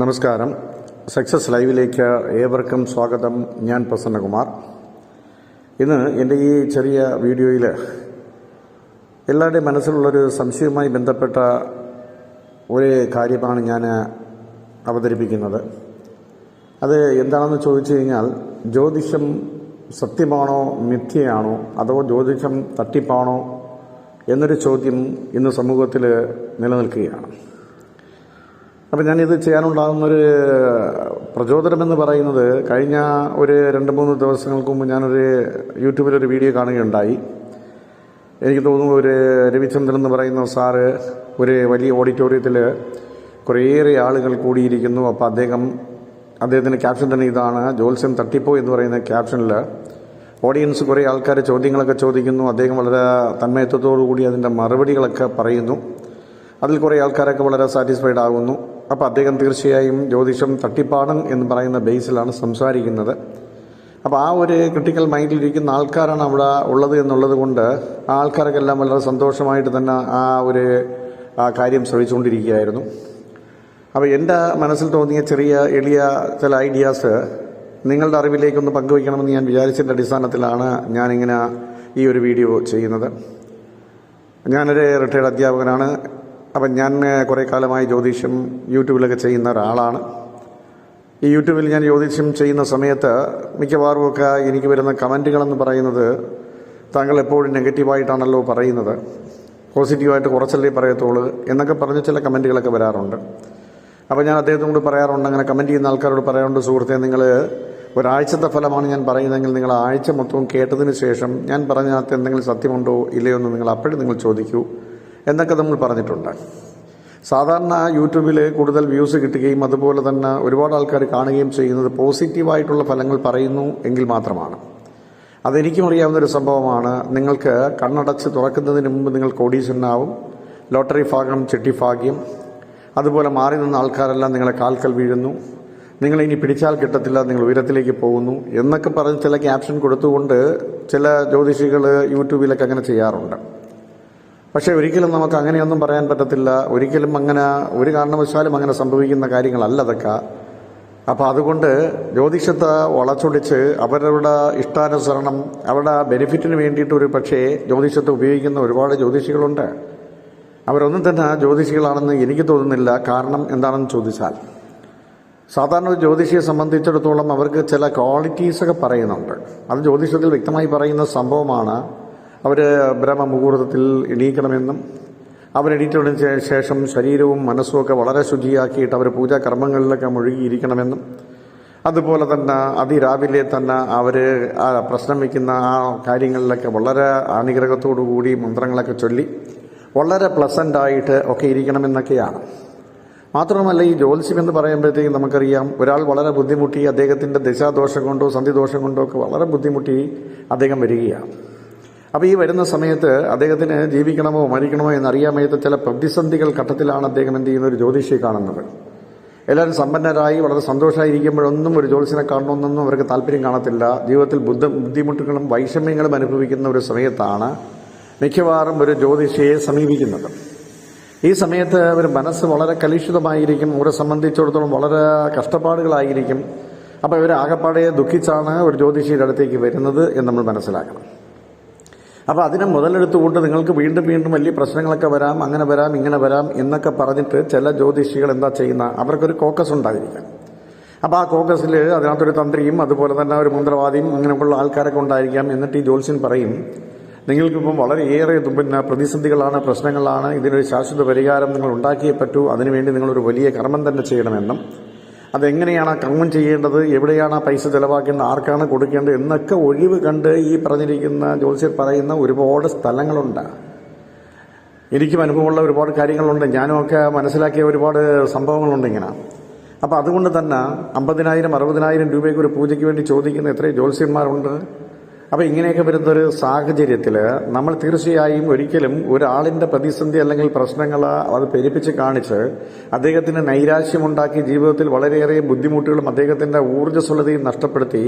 നമസ്കാരം. സക്സസ് ലൈവിലേക്ക് ഏവർക്കും സ്വാഗതം. ഞാൻ പ്രസന്നകുമാർ. ഇന്ന് എന്റെ ഈ ചെറിയ വീഡിയോയിൽ എല്ലാവരുടെയും മനസ്സിലുള്ളൊരു സംശയവുമായി ബന്ധപ്പെട്ട ഒരു കാര്യമാണ് ഞാൻ അവതരിപ്പിക്കുന്നത്. അത് എന്താണെന്ന് ചോദിച്ചു കഴിഞ്ഞാൽ ജ്യോതിഷം സത്യമാണോ മിഥ്യയാണോ അതോ ജ്യോതിഷം തട്ടിപ്പാണോ എന്നൊരു ചോദ്യം ഇന്ന് സമൂഹത്തിൽ നിലനിൽക്കുകയാണ്. അപ്പം ഞാനിത് ചെയ്യാനുണ്ടാകുന്നൊരു പ്രചോദനമെന്ന് പറയുന്നത് കഴിഞ്ഞ ഒരു രണ്ട് മൂന്ന് ദിവസങ്ങൾക്ക് മുമ്പ് ഞാനൊരു യൂട്യൂബിലൊരു വീഡിയോ കാണുകയുണ്ടായി. എനിക്ക് തോന്നുന്നു ഒരു രവിചന്ദ്രൻ എന്ന് പറയുന്ന സാറ് ഒരു വലിയ ഓഡിറ്റോറിയത്തിൽ കുറേയേറെ ആളുകൾ കൂടിയിരിക്കുന്നു. അപ്പോൾ അദ്ദേഹം അദ്ദേഹത്തിന്റെ ക്യാപ്ഷൻ തന്നെ ഇതാണ് ജോത്സ്യം തട്ടിപ്പോ എന്ന് പറയുന്ന ക്യാപ്ഷനിൽ ഓഡിയൻസ് കുറേ ആൾക്കാർ ചോദ്യങ്ങളൊക്കെ ചോദിക്കുന്നു. അദ്ദേഹം വളരെ തന്മയത്വത്തോടു കൂടി അതിന്റെ മറുപടികളൊക്കെ പറയുന്നു. അതിൽ കുറേ ആൾക്കാരൊക്കെ വളരെ സാറ്റിസ്ഫൈഡ് ആകുന്നു. അപ്പോൾ അദ്ദേഹം തീർച്ചയായും ജ്യോതിഷം തട്ടിപ്പാണ് എന്ന് പറയുന്ന ബേസിലാണ് സംസാരിക്കുന്നത്. അപ്പോൾ ആ ഒരു ക്രിട്ടിക്കൽ മൈൻഡിലിരിക്കുന്ന ആൾക്കാരാണ് അവിടെ ഉള്ളത് എന്നുള്ളത് കൊണ്ട് ആ ആൾക്കാർക്കെല്ലാം വളരെ സന്തോഷമായിട്ട് തന്നെ ആ ഒരു ആ കാര്യം ശ്രമിച്ചുകൊണ്ടിരിക്കുകയായിരുന്നു അപ്പോൾ എന്റെ മനസ്സിൽ തോന്നിയ ചെറിയ എളിയ ചില ഐഡിയാസ് നിങ്ങളുടെ അറിവിലേക്കൊന്ന് പങ്കുവയ്ക്കണമെന്ന് ഞാൻ വിചാരിച്ചതിന്റെ അടിസ്ഥാനത്തിലാണ് ഞാനിങ്ങനെ ഈ ഒരു വീഡിയോ ചെയ്യുന്നത്. ഞാനൊരു റിട്ടയർഡ് അധ്യാപകനാണ്. അപ്പം ഞാൻ കുറേ കാലമായി ജ്യോതിഷം യൂട്യൂബിലൊക്കെ ചെയ്യുന്ന ഒരാളാണ്. ഈ യൂട്യൂബിൽ ഞാൻ ജ്യോതിഷം ചെയ്യുന്ന സമയത്ത് മിക്കവാറും ഒക്കെ എനിക്ക് വരുന്ന കമന്റുകളെന്ന് പറയുന്നത് താങ്കൾ എപ്പോഴും നെഗറ്റീവായിട്ടാണല്ലോ പറയുന്നത്. പോസിറ്റീവായിട്ട് കുറച്ചല്ലേ പറയത്തുള്ളൂ എന്നൊക്കെ പറഞ്ഞ് ചില കമന്റുകളൊക്കെ വരാറുണ്ട്. അപ്പോൾ ഞാൻ അദ്ദേഹത്തോട് പറയാറുണ്ട് അങ്ങനെ കമന്റ് ചെയ്യുന്ന ആൾക്കാരോട് പറയാറുണ്ട് സുഹൃത്തെ നിങ്ങൾ ഒരാഴ്ചത്തെ ഫലമാണ് ഞാൻ പറയുന്നതെങ്കിൽ നിങ്ങൾ ആഴ്ച മൊത്തവും കേട്ടതിന് ശേഷം ഞാൻ പറഞ്ഞതിനകത്ത് എന്തെങ്കിലും സത്യമുണ്ടോ ഇല്ലയോ എന്ന് നിങ്ങൾ അപ്പോഴും നിങ്ങൾ ചോദിക്കൂ. എന്നൊക്കെ നമ്മൾ പറഞ്ഞിട്ടുണ്ട്. സാധാരണ യൂട്യൂബിൽ കൂടുതൽ വ്യൂസ് കിട്ടുകയും അതുപോലെ തന്നെ ഒരുപാട് ആൾക്കാർ കാണുകയും ചെയ്യുന്നത് പോസിറ്റീവായിട്ടുള്ള ഫലങ്ങൾ പറയുന്നു എങ്കിൽ മാത്രമാണ്. അതെനിക്കും അറിയാവുന്ന ഒരു സംഭവമാണ്. നിങ്ങൾക്ക് കണ്ണടച്ച് തുറക്കുന്നതിന് മുമ്പ് നിങ്ങൾ കോടീശ്വരനാവും ലോട്ടറി ഭാഗം ചിട്ടിഭാഗ്യം അതുപോലെ മാറി നിന്ന ആൾക്കാരെല്ലാം നിങ്ങളെ കാൽക്കൽ വീഴുന്നു. നിങ്ങൾ ഇനി പിടിച്ചാൽ കിട്ടത്തില്ല നിങ്ങൾ ഉയരത്തിലേക്ക് പോകുന്നു എന്നൊക്കെ പറഞ്ഞ് ചില ക്യാപ്ഷൻ കൊടുത്തുകൊണ്ട് ചില ജ്യോതിഷികൾ യൂട്യൂബിലൊക്കെ അങ്ങനെ ചെയ്യാറുണ്ട്. പക്ഷേ ഒരിക്കലും നമുക്ക് അങ്ങനെയൊന്നും പറയാൻ പറ്റത്തില്ല. ഒരിക്കലും അങ്ങനെ ഒരു കാരണവശാലും അങ്ങനെ സംഭവിക്കുന്ന കാര്യങ്ങളല്ല അതൊക്കെ. അപ്പോൾ അതുകൊണ്ട് ജ്യോതിഷത്തെ വളച്ചൊടിച്ച് അവരവരുടെ ഇഷ്ടാനുസരണം അവരുടെ ബെനിഫിറ്റിന് വേണ്ടിയിട്ട് ഒരു പക്ഷേ ജ്യോതിഷത്തെ ഉപയോഗിക്കുന്ന ഒരുപാട് ജ്യോതിഷികളുണ്ട്. അവരൊന്നും തന്നെ ജ്യോതിഷികളാണെന്ന് എനിക്ക് തോന്നുന്നില്ല. കാരണം എന്താണെന്ന് ചോദിച്ചാൽ സാധാരണ ഒരു ജ്യോതിഷിയെ സംബന്ധിച്ചിടത്തോളം അവർക്ക് ചില ക്വാളിറ്റീസൊക്കെ പറയുന്നുണ്ട്. അത് ജ്യോതിഷത്തിൽ വ്യക്തമായി പറയുന്ന സംഭവമാണ്. അവർ ബ്രഹ്മമുഹൂർത്തത്തിൽ എണീക്കണമെന്നും അവരെണീറ്റതിന് ശേഷം ശരീരവും മനസ്സുമൊക്കെ വളരെ ശുചിയാക്കിയിട്ട് അവർ പൂജാകർമ്മങ്ങളിലൊക്കെ മുഴുകിയിരിക്കണമെന്നും അതുപോലെ തന്നെ അതിരാവിലെ തന്നെ അവർ പ്രശ്നം വയ്ക്കുന്ന ആ കാര്യങ്ങളിലൊക്കെ വളരെ അനുഗ്രഹത്തോടു കൂടി മന്ത്രങ്ങളൊക്കെ ചൊല്ലി വളരെ പ്ലസന്റായിട്ട് ഒക്കെ ഇരിക്കണമെന്നൊക്കെയാണ്. മാത്രമല്ല ഈ ജ്യോത്സ്യം എന്ന് പറയുമ്പോഴത്തേക്കും നമുക്കറിയാം ഒരാൾ വളരെ ബുദ്ധിമുട്ടി അദ്ദേഹത്തിന്റെ ദിശാദോഷം കൊണ്ടോ സന്ധിദോഷം കൊണ്ടോ ഒക്കെ വളരെ ബുദ്ധിമുട്ടി അദ്ദേഹം വരികയാണ്. അപ്പോൾ ഈ വരുന്ന സമയത്ത് അദ്ദേഹത്തിന് ജീവിക്കണമോ മരിക്കണമോ എന്നറിയാൻ വയ്യാത്ത ചില പ്രതിസന്ധികൾ ഘട്ടത്തിലാണ് അദ്ദേഹം എന്ത് ചെയ്യുന്ന ഒരു ജ്യോതിഷിയെ കാണുന്നത്. എല്ലാവരും സമ്പന്നരായി വളരെ സന്തോഷമായിരിക്കുമ്പോഴൊന്നും ഒരു ജ്യോതിഷനെ കാണണമെന്നൊന്നും അവർക്ക് താല്പര്യം കാണത്തില്ല. ജീവിതത്തിൽ ബുദ്ധ ബുദ്ധിമുട്ടുകളും വൈഷമ്യങ്ങളും അനുഭവിക്കുന്ന ഒരു സമയത്താണ് മിക്കവാറും ഒരു ജ്യോതിഷിയെ സമീപിക്കുന്നത്. ഈ സമയത്ത് അവർ മനസ്സ് വളരെ കലുഷിതമായിരിക്കും അവരെ സംബന്ധിച്ചിടത്തോളം വളരെ കഷ്ടപ്പാടുകളായിരിക്കും. അപ്പോൾ ഇവർ ആകപ്പാടെ ദുഃഖിച്ചാണ് ഒരു ജ്യോതിഷിയുടെ അടുത്തേക്ക് വരുന്നത് എന്ന് നമ്മൾ മനസ്സിലാക്കണം. അപ്പോൾ അതിനെ മുതലെടുത്തുകൊണ്ട് നിങ്ങൾക്ക് വീണ്ടും വീണ്ടും വലിയ പ്രശ്നങ്ങളൊക്കെ വരാം അങ്ങനെ വരാം ഇങ്ങനെ വരാം എന്നൊക്കെ പറഞ്ഞിട്ട് ചില ജ്യോതിഷികൾ എന്താ ചെയ്യുന്ന അവർക്കൊരു കോക്കസ് ഉണ്ടായിരിക്കാം. അപ്പോൾ ആ കോക്കസിൽ അതിനകത്തൊരു തന്ത്രിയും അതുപോലെ തന്നെ ഒരു മന്ത്രവാദിയും അങ്ങനെയുള്ള ആൾക്കാരൊക്കെ ഉണ്ടായിരിക്കാം എന്നിട്ട് ഈ ജ്യോത്സ്യൻ പറയും നിങ്ങൾക്കിപ്പം വളരെയേറെ പിന്നെ പ്രതിസന്ധികളാണ് പ്രശ്നങ്ങളാണ് ഇതിനൊരു ശാശ്വത പരിഹാരം നിങ്ങൾ ഉണ്ടാക്കിയേ പറ്റൂ അതിനുവേണ്ടി നിങ്ങളൊരു വലിയ കർമ്മം തന്നെ ചെയ്യണമെന്നും അതെങ്ങനെയാണ് ആ കർമ്മം ചെയ്യേണ്ടത്? എവിടെയാണ് ആ പൈസ ചെലവാക്കേണ്ടത്? ആർക്കാണ് കൊടുക്കേണ്ടത്? എന്നൊക്കെ ഒഴിവ് കണ്ട് ഈ പറഞ്ഞിരിക്കുന്ന ജോത്സ്യർ പറയുന്ന ഒരുപാട് സ്ഥലങ്ങളുണ്ട്. എനിക്കും അനുഭവമുള്ള ഒരുപാട് കാര്യങ്ങളുണ്ട്. ഞാനുമൊക്കെ മനസ്സിലാക്കിയ ഒരുപാട് സംഭവങ്ങളുണ്ട് ഇങ്ങനെ. അപ്പോൾ അതുകൊണ്ട് തന്നെ അമ്പതിനായിരം അറുപതിനായിരം രൂപയ്ക്ക് ഒരു പൂജയ്ക്ക് വേണ്ടി ചോദിക്കുന്ന എത്രയും ജ്യോത്സ്യന്മാരുണ്ട് അപ്പോൾ ഇങ്ങനെയൊക്കെ വരുന്നൊരു സാഹചര്യത്തിൽ നമ്മൾ തീർച്ചയായും ഒരിക്കലും ഒരാളിന്റെ പ്രതിസന്ധി അല്ലെങ്കിൽ പ്രശ്നങ്ങൾ അത് പെരുപ്പിച്ച് കാണിച്ച് അദ്ദേഹത്തിന് നൈരാശ്യമുണ്ടാക്കി ജീവിതത്തിൽ വളരെയേറെ ബുദ്ധിമുട്ടുകളും അദ്ദേഹത്തിന്റെ ഊർജസ്വലതയും നഷ്ടപ്പെടുത്തി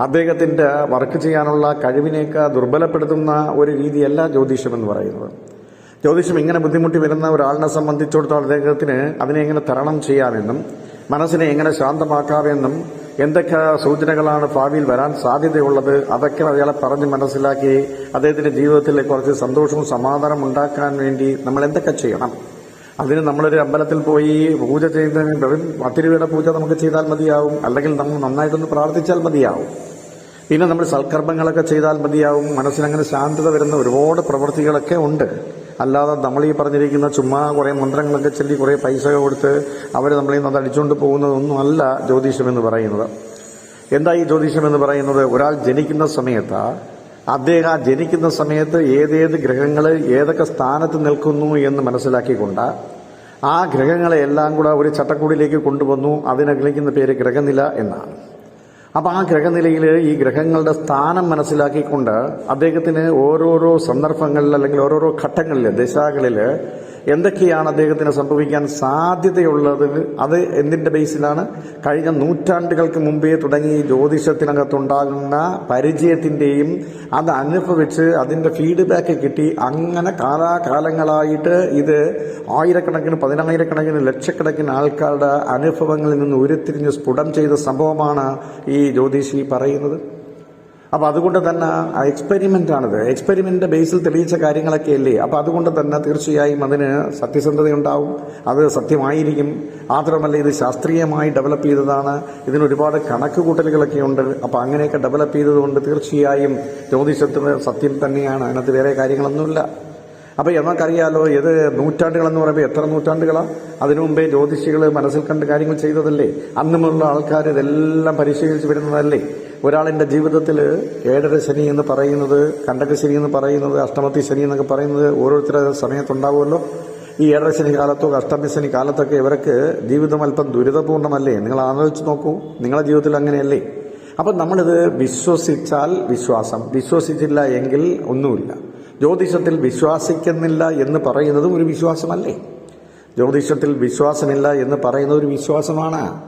അദ്ദേഹത്തിന്റെ വർക്ക് ചെയ്യാനുള്ള കഴിവിനേക്കാൾ ദുർബലപ്പെടുത്തുന്ന ഒരു രീതിയല്ല ജ്യോതിഷം എന്ന് പറയുന്നത്. ജ്യോതിഷം ഇങ്ങനെ ബുദ്ധിമുട്ടി വരുന്ന ഒരാളിനെ സംബന്ധിച്ചിടത്തോളം അദ്ദേഹത്തിന് അതിനെ എങ്ങനെ തരണം ചെയ്യാമെന്നും മനസ്സിനെ എങ്ങനെ ശാന്തമാക്കാമെന്നും എന്തൊക്കെ സൂചനകളാണ് ഭാവിയിൽ വരാൻ സാധ്യതയുള്ളത്? അതൊക്കെ അയാളെ പറഞ്ഞ് മനസ്സിലാക്കി അദ്ദേഹത്തിന്റെ ജീവിതത്തിൽ കുറച്ച് സന്തോഷവും സമാധാനം ഉണ്ടാക്കാൻ വേണ്ടി നമ്മൾ എന്തൊക്കെ ചെയ്യണം? അതിന് നമ്മളൊരു അമ്പലത്തിൽ പോയി പൂജ ചെയ്യുന്നതിന് വെറും പത്ത് പൂജ നമുക്ക് ചെയ്താൽ മതിയാവും. അല്ലെങ്കിൽ നമ്മൾ നന്നായിട്ടൊന്ന് പ്രാർത്ഥിച്ചാൽ മതിയാവും. പിന്നെ നമ്മൾ സൽക്കർമ്മങ്ങളൊക്കെ ചെയ്താൽ മതിയാവും. മനസ്സിനങ്ങനെ ശാന്തത വരുന്ന ഒരുപാട് പ്രവൃത്തികളൊക്കെ ഉണ്ട്. അല്ലാതെ നമ്മൾ ഈ പറഞ്ഞിരിക്കുന്ന ചുമ്മാ കുറേ മന്ത്രങ്ങളൊക്കെ ചൊല്ലി കുറേ പൈസ കൊടുത്ത് അവർ നമ്മളിൽ നിന്ന് അത് അടിച്ചുകൊണ്ട് പോകുന്നതൊന്നും അല്ല ജ്യോതിഷം എന്ന് പറയുന്നത്. എന്താ ഈ ജ്യോതിഷം എന്ന് പറയുന്നത്? ഒരാൾ ജനിക്കുന്ന സമയത്ത് അദ്ദേഹം ആ ജനിക്കുന്ന സമയത്ത് ഏതേത് ഗ്രഹങ്ങൾ ഏതൊക്കെ സ്ഥാനത്ത് നിൽക്കുന്നു എന്ന് മനസ്സിലാക്കിക്കൊണ്ട് ആ ഗ്രഹങ്ങളെ എല്ലാം കൂടെ ഒരു ചട്ടക്കൂടിലേക്ക് കൊണ്ടുവന്നു അതിനെ വിളിക്കുന്ന പേര് ഗ്രഹനില എന്നാണ്. അപ്പോൾ ആ ഗ്രഹനിലയിൽ ഈ ഗ്രഹങ്ങളുടെ സ്ഥാനം മനസ്സിലാക്കിക്കൊണ്ട് അദ്ദേഹത്തിന് ഓരോരോ സന്ദർഭങ്ങളിൽ അല്ലെങ്കിൽ ഓരോരോ ഘട്ടങ്ങളിൽ ദശാകളിൽ എന്തൊക്കെയാണ് അദ്ദേഹത്തിന് സംഭവിക്കാൻ സാധ്യതയുള്ളത്? അത് എന്തിന്റെ ബേസിലാണ്? കഴിഞ്ഞ നൂറ്റാണ്ടുകൾക്ക് മുമ്പേ തുടങ്ങി ജ്യോതിഷത്തിനകത്തുണ്ടാകുന്ന പരിചയത്തിന്റെയും അത് അനുഭവിച്ച് അതിന്റെ ഫീഡ്ബാക്ക് കിട്ടി. അങ്ങനെ കാലാകാലങ്ങളായിട്ട് ഇത് ആയിരക്കണക്കിന് പതിനായിരക്കണക്കിന് ലക്ഷക്കണക്കിന് ആൾക്കാരുടെ അനുഭവങ്ങളിൽ നിന്ന് ഉരുത്തിരിഞ്ഞ് സ്ഫുടം ചെയ്ത സംഭവമാണ് ഈ ജ്യോതിഷി പറയുന്നത്. അപ്പൊ അതുകൊണ്ട് തന്നെ ആ എക്സ്പെരിമെന്റ് ആണിത്. എക്സ്പെരിമെന്റിന്റെ ബേസിൽ തെളിയിച്ച കാര്യങ്ങളൊക്കെ അല്ലേ? അപ്പൊ അതുകൊണ്ട് തന്നെ തീർച്ചയായും അതിന് സത്യസന്ധതയുണ്ടാവും. അത് സത്യമായിരിക്കും. മാത്രമല്ല ഇത് ശാസ്ത്രീയമായി ഡെവലപ്പ് ചെയ്തതാണ്. ഇതിനൊരുപാട് കണക്ക് കൂട്ടലുകളൊക്കെ ഉണ്ട്. അപ്പൊ അങ്ങനെയൊക്കെ ഡെവലപ്പ് ചെയ്തതുകൊണ്ട് തീർച്ചയായും ജ്യോതിഷത്തിന് സത്യം തന്നെയാണ്. അതിനകത്ത് വേറെ കാര്യങ്ങളൊന്നുമില്ല. അപ്പൊ നമുക്കറിയാലോ ഇത് നൂറ്റാണ്ടുകളെന്ന് പറയുമ്പോൾ എത്ര നൂറ്റാണ്ടുകളാണ് അതിനു മുമ്പേ ജ്യോതിഷികൾ മനസ്സിൽ കണ്ട് കാര്യങ്ങൾ ചെയ്തതല്ലേ? അന്നുമുള്ള ആൾക്കാർ ഇതെല്ലാം പരിശീലിച്ച് വരുന്നതല്ലേ? ഒരാളിന്റെ ജീവിതത്തിൽ ഏഴര ശനി എന്ന് പറയുന്നത് കണ്ടക ശനി എന്ന് പറയുന്നത് അഷ്ടമത്തി ശനി എന്നൊക്കെ പറയുന്നത് ഓരോരുത്തരുടെ സമയത്തുണ്ടാവുമല്ലോ. ഈ ഏഴര ശനി കാലത്തോ അഷ്ടമി ശനി കാലത്തൊക്കെ ഇവർക്ക് ജീവിതം അല്പം ദുരിതപൂർണമല്ലേ നിങ്ങൾ ആലോചിച്ച് നോക്കൂ നിങ്ങളുടെ ജീവിതത്തിൽ അങ്ങനെയല്ലേ? അപ്പം നമ്മളിത് വിശ്വസിച്ചാൽ വിശ്വാസം. വിശ്വസിച്ചില്ല എങ്കിൽ ഒന്നുമില്ല. ജ്യോതിഷത്തിൽ വിശ്വാസിക്കുന്നില്ല എന്ന് പറയുന്നതും ഒരു വിശ്വാസമല്ലേ? ജ്യോതിഷത്തിൽ വിശ്വാസമില്ല എന്ന് പറയുന്നത് ഒരു വിശ്വാസമാണ്.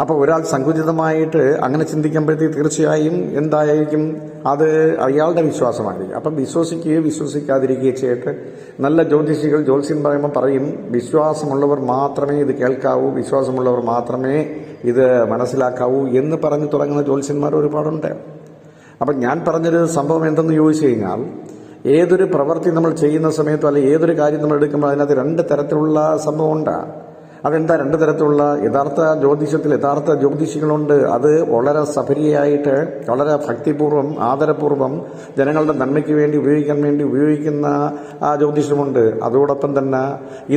അപ്പോൾ ഒരാൾ സങ്കുചിതമായിട്ട് അങ്ങനെ ചിന്തിക്കുമ്പോഴത്തേക്ക് തീർച്ചയായും എന്തായിരിക്കും? അത് അയാളുടെ വിശ്വാസമായിരിക്കും. അപ്പം വിശ്വസിക്കുകയോ വിശ്വസിക്കാതിരിക്കുകയോ ചെയ്തിട്ട് നല്ല ജ്യോതിഷികൾ ജ്യോത്സ്യം പറയുമ്പോൾ പറയും വിശ്വാസമുള്ളവർ മാത്രമേ ഇത് കേൾക്കാവൂ വിശ്വാസമുള്ളവർ മാത്രമേ ഇത് മനസ്സിലാക്കാവൂ എന്ന് പറഞ്ഞു തുടങ്ങുന്ന ജ്യോത്സ്യന്മാർ ഒരുപാടുണ്ട്. അപ്പം ഞാൻ പറഞ്ഞൊരു സംഭവം എന്തെന്ന് ചോദിച്ചു കഴിഞ്ഞാൽ ഏതൊരു പ്രവൃത്തി നമ്മൾ ചെയ്യുന്ന സമയത്തോ അല്ലെങ്കിൽ ഏതൊരു കാര്യം നമ്മൾ എടുക്കുമ്പോൾ അതിനകത്ത് രണ്ട് തരത്തിലുള്ള സംഭവമുണ്ട് അതെന്താ? രണ്ട് തരത്തിലുള്ള യഥാർത്ഥ ജ്യോതിഷത്തിൽ യഥാർത്ഥ ജ്യോതിഷികളുണ്ട്. അത് വളരെ സഫരിയായിട്ട് വളരെ ഭക്തിപൂർവം ആദരപൂർവം ജനങ്ങളുടെ നന്മയ്ക്ക് വേണ്ടി ഉപയോഗിക്കാൻ വേണ്ടി ഉപയോഗിക്കുന്ന ആ ജ്യോതിഷമുണ്ട്. അതോടൊപ്പം തന്നെ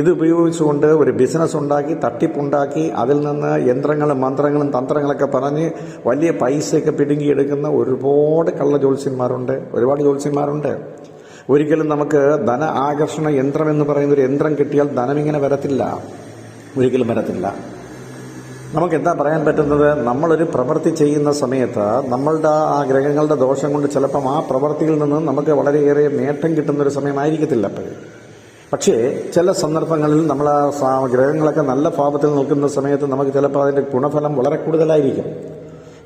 ഇത് ഉപയോഗിച്ചുകൊണ്ട് ഒരു ബിസിനസ് ഉണ്ടാക്കി തട്ടിപ്പുണ്ടാക്കി അതിൽ നിന്ന് യന്ത്രങ്ങളും മന്ത്രങ്ങളും തന്ത്രങ്ങളൊക്കെ പറഞ്ഞ് വലിയ പൈസയൊക്കെ പിടുങ്ങിയെടുക്കുന്ന ഒരുപാട് കള്ള ജ്യോത്സ്യന്മാരുണ്ട് ഒരുപാട് ജ്യോത്സ്യന്മാരുണ്ട്. ഒരിക്കലും നമുക്ക് ധന ആകർഷണ യന്ത്രം എന്ന് പറയുന്ന ഒരു യന്ത്രം കിട്ടിയാൽ ധനം ഇങ്ങനെ വരത്തില്ല. ഒരിക്കലും വരത്തില്ല. നമുക്ക് എന്താ പറയാൻ പറ്റുന്നത്? നമ്മളൊരു പ്രവൃത്തി ചെയ്യുന്ന സമയത്ത് നമ്മളുടെ ആ ഗ്രഹങ്ങളുടെ ദോഷം കൊണ്ട് ചിലപ്പം ആ പ്രവൃത്തിയിൽ നിന്ന് നമുക്ക് വളരെയേറെ നേട്ടം കിട്ടുന്ന ഒരു സമയമായിരിക്കത്തില്ല അപ്പോഴും. പക്ഷേ ചില സന്ദർഭങ്ങളിൽ നമ്മൾ ആ ഗ്രഹങ്ങളൊക്കെ നല്ല ഭാവത്തിൽ നിൽക്കുന്ന സമയത്ത് നമുക്ക് ചിലപ്പോൾ അതിന്റെ ഗുണഫലം വളരെ കൂടുതലായിരിക്കും.